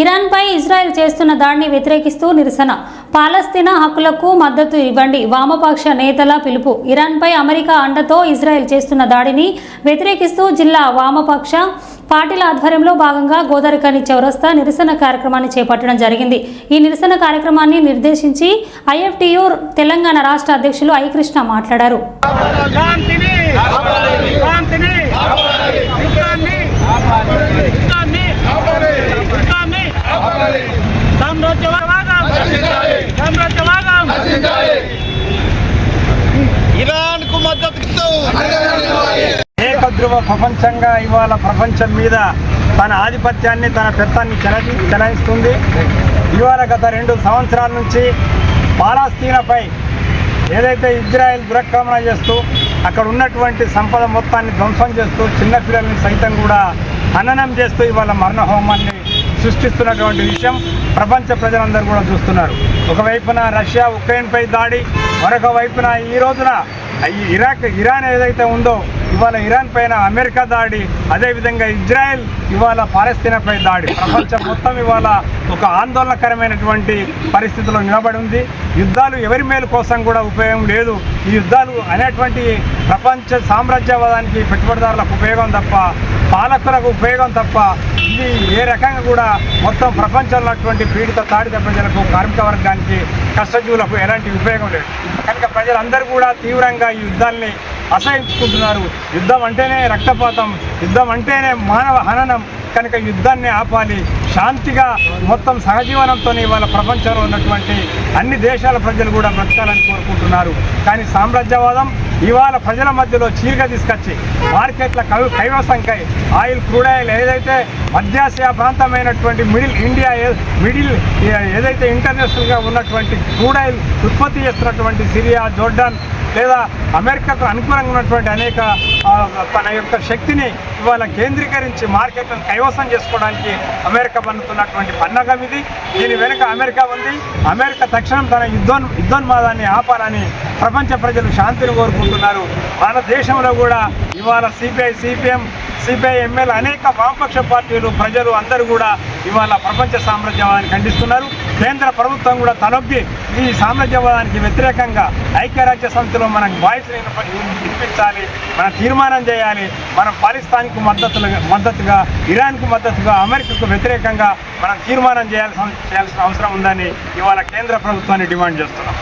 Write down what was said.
ఇరాన్పై Israel చేస్తున్న దాడిని వ్యతిరేకిస్తూ నిరసన. పాలస్తీనా హక్కులకు మద్దతు ఇవ్వండి. వామపక్ష నేతల పిలుపు. ఇరాన్పై అమెరికా అండతో ఇజ్రాయెల్ చేస్తున్న దాడిని వ్యతిరేకిస్తూ జిల్లా వామపక్ష పార్టీల ఆధ్వర్యంలో భాగంగా గోదావరికని చౌరస్తా నిరసన కార్యక్రమాన్ని చేపట్టడం జరిగింది. ఈ నిరసన కార్యక్రమాన్ని నిర్దేశించి ఐఎఫ్టియు తెలంగాణ రాష్ట్ర అధ్యక్షులు ఐ కృష్ణ మాట్లాడారు శాంతిని శాంతిని యుద్ధాన్ని యుద్ధాన్ని యుద్ధాన్ని సామ్రాజ్యవాదం సామ్రాజ్యవాదం ఇరాన్కు మద్దతు ప్రపంచంగా ఇవాళ ప్రపంచం మీద తన ఆధిపత్యాన్ని తన పెత్తాన్ని చెలాయిస్తుంది. ఇవాళ గత రెండు సంవత్సరాల నుంచి పాలస్తీనాపై ఏదైతే ఇజ్రాయెల్ దురక్రమణ చేస్తూ అక్కడ ఉన్నటువంటి సంపద మొత్తాన్ని ధ్వంసం చేస్తూ చిన్నపిల్లల్ని సైతం కూడా హననం చేస్తూ ఇవాళ మరణ హోమాన్ని సృష్టిస్తున్నటువంటి విషయం ప్రపంచ ప్రజలందరూ కూడా చూస్తున్నారు. ఒకవైపున రష్యా ఉక్రెయిన్పై దాడి మరొక వైపున ఈ రోజున ఈ ఇరాక్ ఇరాన్ ఏదైతే ఉందో ఇవాళ ఇరాన్ పైన అమెరికా దాడి అదేవిధంగా ఇజ్రాయెల్ ఇవాళ పాలస్తీనాపై దాడి. ప్రపంచం మొత్తం ఇవాళ ఒక ఆందోళనకరమైనటువంటి పరిస్థితిలో నిలబడి ఉంది. యుద్ధాలు ఎవరి మేలు కోసం కూడా ఉపయోగం లేదు. ఈ యుద్ధాలు అనేటువంటి ప్రపంచ సామ్రాజ్యవాదానికి పెట్టుబడిదారులకు ఉపయోగం తప్ప పాలకులకు ఉపయోగం తప్ప ఇది ఏ రకంగా కూడా మొత్తం ప్రపంచంలో ఉన్నటువంటి పీడిత తాడిత ప్రజలకు కార్మిక వర్గానికి కష్టజీవులకు ఎలాంటి ఉపయోగం లేదు. కనుక ప్రజలందరూ కూడా తీవ్రంగా ఈ యుద్ధాల్ని అసహించుకుంటున్నారు. యుద్ధం అంటేనే రక్తపాతం యుద్ధం అంటేనే మానవ హననం. కనుక యుద్ధాన్ని ఆపాలి. శాంతిగా మొత్తం సహజీవనంతో ఇవాళ ప్రపంచంలో ఉన్నటువంటి అన్ని దేశాల ప్రజలు కూడా బ్రతకాలని కోరుకుంటున్నారు. కానీ సామ్రాజ్యవాదం ఇవాళ ప్రజల మధ్యలో చీలిక తీసుకొచ్చి మార్కెట్ల కవి కైవసంకై ఆయిల్ క్రూడ్ ఆయిల్ ఏదైతే మధ్యాసియా ప్రాంతమైనటువంటి మిడిల్ ఇండియా మిడిల్ ఏదైతే ఇంటర్నేషనల్గా ఉన్నటువంటి క్రూడ్ ఆయిల్ ఉత్పత్తి చేస్తున్నటువంటి సిరియా జోర్డాన్ లేదా అమెరికాకు అనుకూలంగా ఉన్నటువంటి అనేక తన యొక్క శక్తిని ఇవాళ కేంద్రీకరించి మార్కెట్లను కైవసం చేసుకోవడానికి అమెరికా పన్నుతున్నటువంటి పన్నగం ఇది. దీని వెనుక అమెరికా ఉంది. అమెరికా తక్షణం తన యుద్ధోన్ యుద్ధోన్మాదాన్ని ఆపాలని ప్రపంచ ప్రజలు శాంతిని కోరుకుంటున్నారు. మన దేశంలో కూడా ఇవాళ సిపిఐ సిపిఎం సిపిఐ ఎమ్మెల్యే అనేక వామపక్ష పార్టీలు ప్రజలు అందరూ కూడా ఇవాళ ప్రపంచ సామ్రాజ్యవాదాన్ని ఖండిస్తున్నారు. కేంద్ర ప్రభుత్వం కూడా తలొగ్గి ఈ సామ్రాజ్యవాదానికి వ్యతిరేకంగా ఐక్యరాజ్య సమితిలో మనం వాయిస్ వినిపించాలి మనం తీర్మానం చేయాలి మనం పాకిస్తాన్కు మద్దతులు మద్దతుగా ఇరాన్కు మద్దతుగా అమెరికాకు వ్యతిరేకంగా మనం తీర్మానం చేయాల్సిన చేయాల్సిన అవసరం ఉందని ఇవాళ కేంద్ర ప్రభుత్వాన్ని డిమాండ్ చేస్తున్నాం.